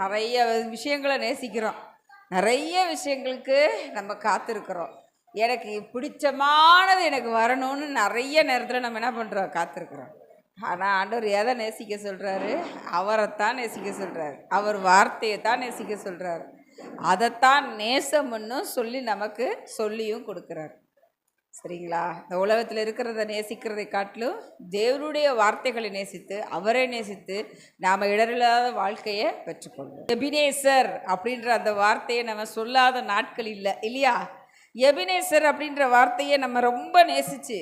நிறைய விஷயங்களை நேசிக்கிறோம். நிறைய விஷயங்களுக்கு நம்ம காத்திருக்கிறோம். எனக்கு பிடிச்சமானது எனக்கு வரணும்னு நிறைய நேரத்தில் நம்ம என்ன பண்ணுறோம் காத்திருக்கிறோம். ஆனால் ஆண்டவர் எதை நேசிக்க சொல்கிறாரு அவரைத்தான் நேசிக்க சொல்கிறாரு அவர் வார்த்தையை தான் நேசிக்க சொல்கிறாரு அதைத்தான் நேசம்னு சொல்லி நமக்கு சொல்லியும் கொடுக்குறாரு. சரிங்களா? இந்த உலகத்தில் இருக்கிறத நேசிக்கிறதை காட்டிலும் தேவனுடைய வார்த்தைகளை நேசித்து அவரை நேசித்து நாம் இடரில்லாத வாழ்க்கையை பெற்றுக்கொள்வோம். எபினேசர் அப்படின்ற அந்த வார்த்தையை நம்ம சொல்லாத நாட்கள் இல்லை இல்லையா? எபினேசர் அப்படின்ற வார்த்தையை நம்ம ரொம்ப நேசிச்சு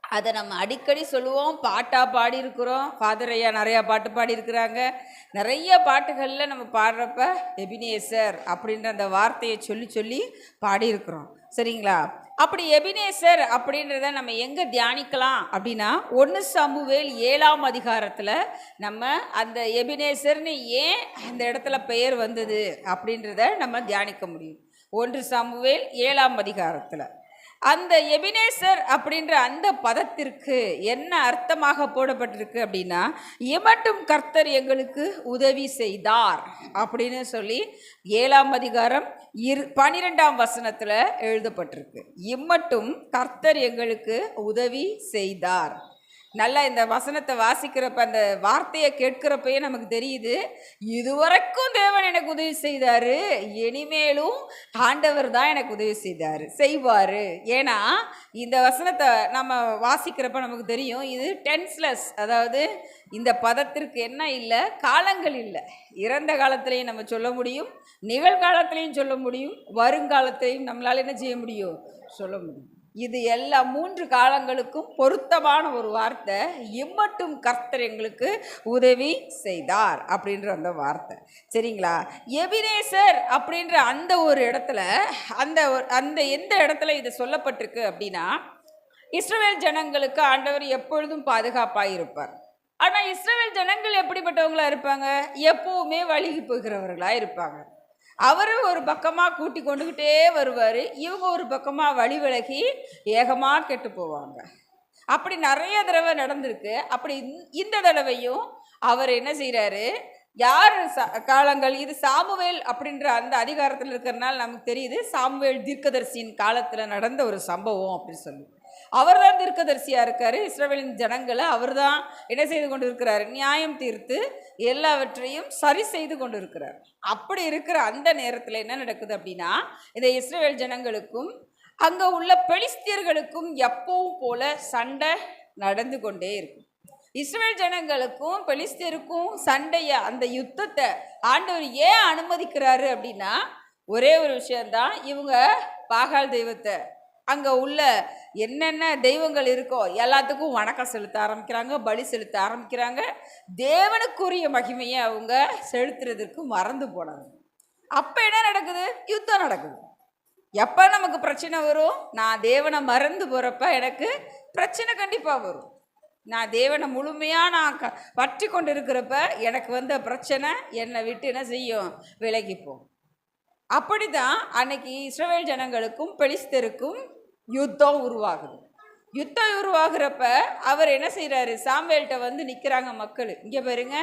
அதை நம்ம அடிக்கடி சொல்லுவோம். பாட்டாக பாடியிருக்கிறோம். ஃபாதர் ஐயா நிறையா பாட்டு பாடியிருக்கிறாங்க. நிறைய பாட்டுகளில் நம்ம பாடுறப்ப எபினேசர் அப்படின்ற அந்த வார்த்தையை சொல்லி சொல்லி பாடியிருக்கிறோம். சரிங்களா? அப்படி எபினேசர் அப்படின்றத நம்ம எங்கே தியானிக்கலாம் அப்படின்னா ஒன்று சமுவேல் ஏழாம் அதிகாரத்தில் நம்ம அந்த எபினேசர்னு ஏன் அந்த இடத்துல பெயர் வந்தது அப்படின்றத நம்ம தியானிக்க முடியும். ஒன்று சமுவேல் ஏழாம் அதிகாரத்தில். அந்த எபினேசர் அப்படின்ற அந்த பதத்திற்கு என்ன அர்த்தமாக போடப்பட்டிருக்கு அப்படின்னா இமட்டும் கர்த்தர் எங்களுக்கு உதவி செய்தார் அப்படின்னு சொல்லி ஏழாம் அதிகாரம் இரு பனிரெண்டாம் வசனத்தில் எழுதப்பட்டிருக்கு. இம்மட்டும் கர்த்தர் எங்களுக்கு உதவி செய்தார் நல்லா இந்த வசனத்தை வாசிக்கிறப்ப அந்த வார்த்தையை கேட்கிறப்பயே நமக்கு தெரியுது இதுவரைக்கும் தேவன் எனக்கு உதவி செய்தார் இனிமேலும் ஆண்டவர் தான் எனக்கு உதவி செய்தார் செய்வார். ஏன்னா இந்த வசனத்தை நம்ம வாசிக்கிறப்ப நமக்கு தெரியும் இது டென்ஸ்லெஸ் அதாவது இந்த பதத்திற்கு என்ன இல்லை காலங்கள் இல்லை. இறந்த காலத்திலையும் நம்ம சொல்ல முடியும் நிகழ்காலத்திலையும் சொல்ல முடியும் வருங்காலத்திலையும் நம்மளால் என்ன செய்ய முடியும்? சொல்ல முடியும். இது எல்லா மூன்று காலங்களுக்கும் பொருத்தமான ஒரு வார்த்தை. இம்மட்டும் கர்த்தர் எங்களுக்கு உதவி செய்தார் அப்படின்ற அந்த வார்த்தை. சரிங்களா? எபினேசர் அப்படின்ற அந்த ஒரு இடத்துல அந்த அந்த எந்த இடத்துல இது சொல்லப்பட்டிருக்கு அப்படின்னா இஸ்ரேல் ஜனங்களுக்கு ஆண்டவர் எப்பொழுதும் பாதுகாப்பாக இருப்பார். ஆனால் இஸ்ரேல் ஜனங்கள் எப்படிப்பட்டவங்களாக இருப்பாங்க? எப்போவுமே வழுகி போகிறவர்களாக இருப்பாங்க. அவரும் ஒரு பக்கமாக கூட்டி கொண்டுக்கிட்டே வருவார். இவங்க ஒரு பக்கமாக வழி விலகி ஏகமாக கெட்டு போவாங்க. அப்படி நிறைய தடவை நடந்திருக்கு. அப்படி இந்த- இந்த தடவையும் அவர் என்ன செய்கிறாரு யார் ச காலங்கள்? இது சாமுவேல் அப்படின்ற அந்த அதிகாரத்தில் இருக்கிறனால நமக்கு தெரியுது. சாமுவேல் தீர்க்கதர்சியின் காலத்தில் நடந்த ஒரு சம்பவம் அப்படின்னு சொல்லி அவர் தான் தீர்க்கதரிசியாக இருக்கார். இஸ்ரவேலின் ஜனங்களை அவர் தான் என்ன செய்து கொண்டு இருக்கிறார் நியாயம் தீர்த்து எல்லாவற்றையும் சரி செய்து கொண்டு இருக்கிறார் அப்படி இருக்கிற அந்த நேரத்தில் என்ன நடக்குது அப்படின்னா இந்த இஸ்ரவேல் ஜனங்களுக்கும் அங்கே உள்ள பெலிஸ்தியர்களுக்கும் எப்பவும் போல சண்டை நடந்து கொண்டே இருக்கும். இஸ்ரேல் ஜனங்களுக்கும் பெலிஸ்தியருக்கும் சண்டையை அந்த யுத்தத்தை ஆண்டவர் ஏன் அனுமதிக்கிறாரு அப்படின்னா ஒரே ஒரு விஷயந்தான் இவங்க பாகால் தெய்வத்தை அங்கே உள்ள என்னென்ன தெய்வங்கள் இருக்கோ எல்லாத்துக்கும் வணக்கம் செலுத்த ஆரம்பிக்கிறாங்க பலி செலுத்த ஆரம்பிக்கிறாங்க. தேவனுக்குரிய மகிமையை அவங்க செலுத்துறதுக்கு மறந்து போனாங்க அப்போ என்ன நடக்குது? யுத்தம் நடக்குது. எப்போ நமக்கு பிரச்சனை வரும்? நான் தேவனை மறந்து போகிறப்ப எனக்கு பிரச்சனை கண்டிப்பாக வரும். நான் தேவனை முழுமையாக நான் க பற்றி கொண்டு இருக்கிறப்ப எனக்கு வந்த பிரச்சனை என்னை விட்டு என்ன செய்யும்? விலகிப்போம். அப்படி தான் அன்னைக்கு இஸ்ரவேல் ஜனங்களுக்கும் பெலிஸ்தருக்கும் யுத்தம் உருவாகுது. யுத்தம் உருவாகிறப்ப அவர் என்ன செய்கிறாரு சாம்வேல்கிட்ட வந்து நிற்கிறாங்க மக்கள். இங்கே பாருங்க.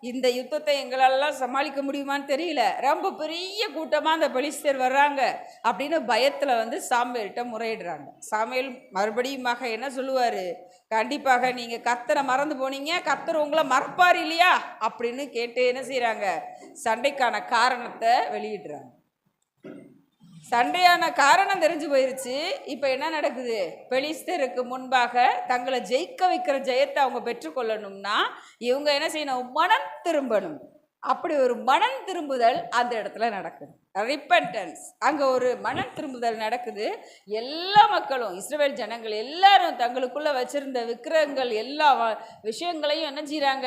இந்த யுத்தத்தை எங்களெல்லாம் சமாளிக்க முடியுமான்னு தெரியல. ரொம்ப பெரிய கூட்டமாக அந்த பெலிஸ்தர் வர்றாங்க அப்படின்னு பயத்தில் வந்து சாம்வேல்கிட்ட முறையிடுறாங்க. சாமுவேல் மக என்ன சொல்லுவார்? கண்டிப்பாக நீங்கள் கத்தரை மறந்து போனீங்க. கத்தர் உங்களை மறப்பார் இல்லையா? அப்படின்னு கேட்டு என்ன செய்கிறாங்க சண்டைக்கான காரணத்தை வெளியிடுறாங்க. சண்டையான காரணம் தெரிஞ்சு போயிருச்சு. இப்போ என்ன நடக்குது? பெலிஸ்தருக்கு முன்பாக தங்களை ஜெயிக்க வைக்கிற ஜெயத்தை அவங்க பெற்றுக்கொள்ளணும்னா இவங்க என்ன செய்யணும்? மனம் திரும்பணும். அப்படி ஒரு மனம் திரும்புதல் அந்த இடத்துல நடக்குது. ரிப்பன்டன்ஸ் அங்கே ஒரு மனம் திரும்புதல் நடக்குது. எல்லா மக்களும் இஸ்ரேல் ஜனங்கள் எல்லாரும் தங்களுக்குள்ளே வச்சுருந்த விக்கிரகங்கள் எல்லா விஷயங்களையும் என்ன செய்கிறாங்க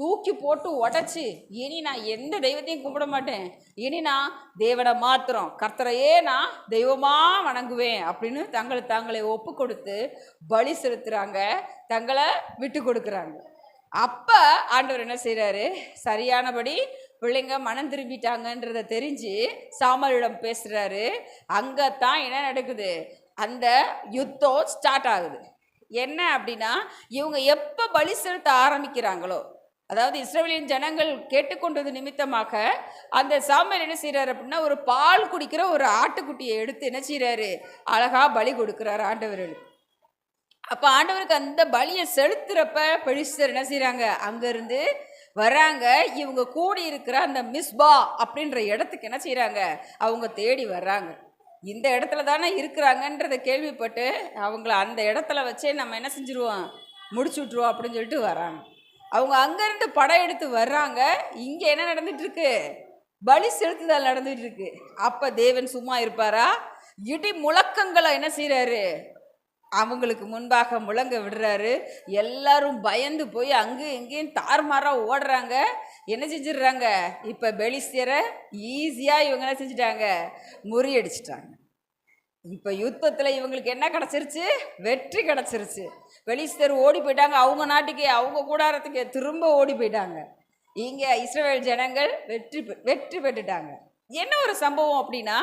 தூக்கி போட்டு உடச்சி இனி நான் எந்த தெய்வத்தையும் கும்பிட மாட்டேன். இனி நான் தேவனை மாத்திரம் கர்த்தரையே நான் தெய்வமாக வணங்குவேன் அப்படின்னு தங்களை தாங்களை ஒப்பு கொடுத்து பலி செலுத்துகிறாங்க தங்களை விட்டு கொடுக்குறாங்க. அப்போ ஆண்டவர் என்ன செய்கிறாரு சரியானபடி பிள்ளைங்க மனம் திரும்பிட்டாங்கன்றத தெரிஞ்சு சாமலிடம் பேசுகிறாரு அங்கே தான் என்ன நடக்குது? அந்த யுத்தம் ஸ்டார்ட் ஆகுது. என்ன அப்படின்னா இவங்க எப்போ பலி செலுத்த ஆரம்பிக்கிறாங்களோ அதாவது இஸ்ரேலின் ஜனங்கள் கேட்டுக்கொண்டது நிமித்தமாக அந்த சாமுவேல் என்ன செய்கிறாரு அப்படின்னா ஒரு பால் குடிக்கிற ஒரு ஆட்டுக்குட்டியை எடுத்து என்ன செய்கிறாரு அழகாக பலி கொடுக்குறாரு ஆண்டவர்களுக்கு அப்போ ஆண்டவருக்கு அந்த பலியை செலுத்துறப்ப பெலிஸ்தர் என்ன செய்கிறாங்க அங்கேருந்து வராங்க இவங்க கூடி இருக்கிற அந்த மிஸ்பா அப்படின்ற இடத்துக்கு என்ன செய்கிறாங்க அவங்க தேடி வர்றாங்க. இந்த இடத்துல தானே இருக்கிறாங்கன்றத கேள்விப்பட்டு அவங்கள அந்த இடத்துல வச்சே நம்ம என்ன செஞ்சுருவோம்? முடிச்சு விட்ருவோம் அப்படின்னு சொல்லிட்டு வராங்க. அவங்க அங்கேருந்து படம் எடுத்து வர்றாங்க. இங்கே என்ன நடந்துட்டுருக்கு? பலி செலுத்துதல் நடந்துட்டு அப்போ தேவன் சும்மா இருப்பாரா? இடி முழக்கங்களை என்ன செய்கிறாரு அவங்களுக்கு முன்பாக முழங்க விடுறாரு. எல்லாரும் பயந்து போய் அங்கேயும் இங்கேயும் தாறுமாறாக ஓடுறாங்க. என்ன செஞ்சிடுறாங்க? இப்போ பெலிஸ்தியரை ஈஸியாக இவங்க என்ன செஞ்சிட்டாங்க? முறியடிச்சிட்டாங்க. இப்போ யுத்தத்தில் இவங்களுக்கு என்ன கிடச்சிருச்சு? வெற்றி கிடச்சிருச்சு. பெலிஸ்தர் ஓடி போயிட்டாங்க. அவங்க நாட்டுக்கே அவங்க கூடாரத்துக்கே திரும்ப ஓடி போயிட்டாங்க. இங்கே இஸ்ரேல் ஜனங்கள் வெற்றி பெ- வெற்றி பெற்றுட்டாங்க. என்ன ஒரு சம்பவம் அப்படின்னா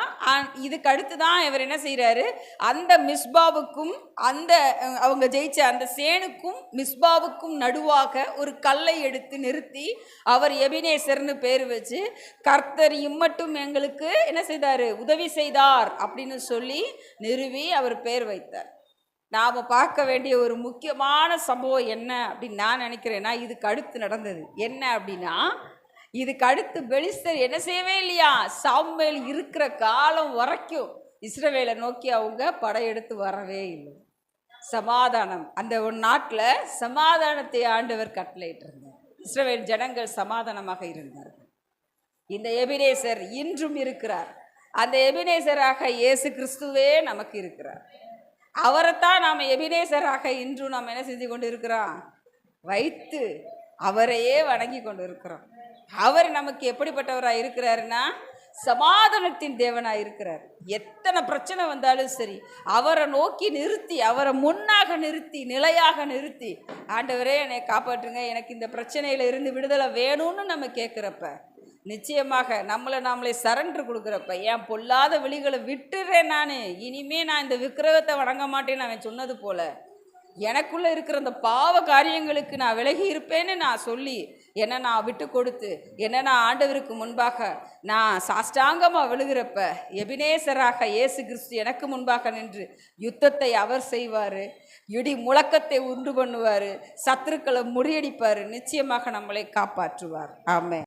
இதுக்கு அடுத்து தான் இவர் என்ன செய்கிறாரு அந்த மிஸ்பாவுக்கும் அந்த அவங்க ஜெயிச்ச அந்த சேனுக்கும் மிஸ்பாவுக்கும் நடுவாக ஒரு கல்லை எடுத்து நிறுத்தி அவர் எபினேசர்னு பேர் வச்சு கர்த்தர் இம்மட்டும் எங்களுக்கு என்ன செய்தார்? உதவி செய்தார் அப்படின்னு சொல்லி நிறுவி அவர் பேர் வைத்தார். நாம் பார்க்க வேண்டிய ஒரு முக்கியமான சம்பவம் என்ன அப்படின்னு நான் நினைக்கிறேன்னா இதுக்கு அடுத்து நடந்தது என்ன அப்படின்னா இதுக்கு அடுத்து பெலிஸ்தர் என்ன செய்யவே இல்லையா? சாமுவேல் இருக்கிற காலம் வரைக்கும் இஸ்ரவேலை நோக்கி அவங்க படையெடுத்து வரவே இல்லை. சமாதானம். அந்த ஒரு நாட்டில் சமாதானத்தை ஆண்டவர் கட்டளையிட்டிருந்தார். இஸ்ரவேல் ஜனங்கள் சமாதானமாக இருந்தார்கள். இந்த எபினேசர் இன்றும் இருக்கிறார். அந்த எபினேசராக இயேசு கிறிஸ்துவே நமக்கு இருக்கிறார். அவரைத்தான் நாம் எபினேசராக இன்றும் நாம் என்ன செஞ்சு கொண்டு இருக்கிறோம் வைத்து அவரையே வணங்கி கொண்டு இருக்கிறோம் அவர் நமக்கு எப்படிப்பட்டவராக இருக்கிறாருன்னா சமாதானத்தின் தேவனாக இருக்கிறார். எத்தனை பிரச்சனை வந்தாலும் சரி அவரை நோக்கி நிறுத்தி அவரை முன்னாக நிறுத்தி நிலையாக நிறுத்தி ஆண்டவரே என்னை காப்பாற்றுங்க எனக்கு இந்த பிரச்சனையில் இருந்து விடுதலை வேணும்னு நம்ம கேட்குறப்ப நிச்சயமாக நம்மளை நாமளே சரண்டர் கொடுக்குறப்ப ஏன் பொல்லாத விழிகளை விட்டுறேன் நான் இனிமே நான் இந்த விக்கிரகத்தை வணங்க மாட்டேன்னு அவன் சொன்னது போல எனக்குள்ளே இருக்கிற அந்த பாவ காரியங்களுக்கு நான் விலகி இருப்பேன்னு நான் சொல்லி என்னை நான் விட்டு கொடுத்து என்ன நான் ஆண்டவருக்கு முன்பாக நான் சாஷ்டாங்கமாக விழுகிறப்ப எபினேசராக இயேசு கிறிஸ்து எனக்கு முன்பாக நின்று யுத்தத்தை அவர் செய்வார் இடி முழக்கத்தை உண்டு பண்ணுவார் சத்துருக்களை முறியடிப்பார் நிச்சயமாக நம்மளை காப்பாற்றுவார். ஆமே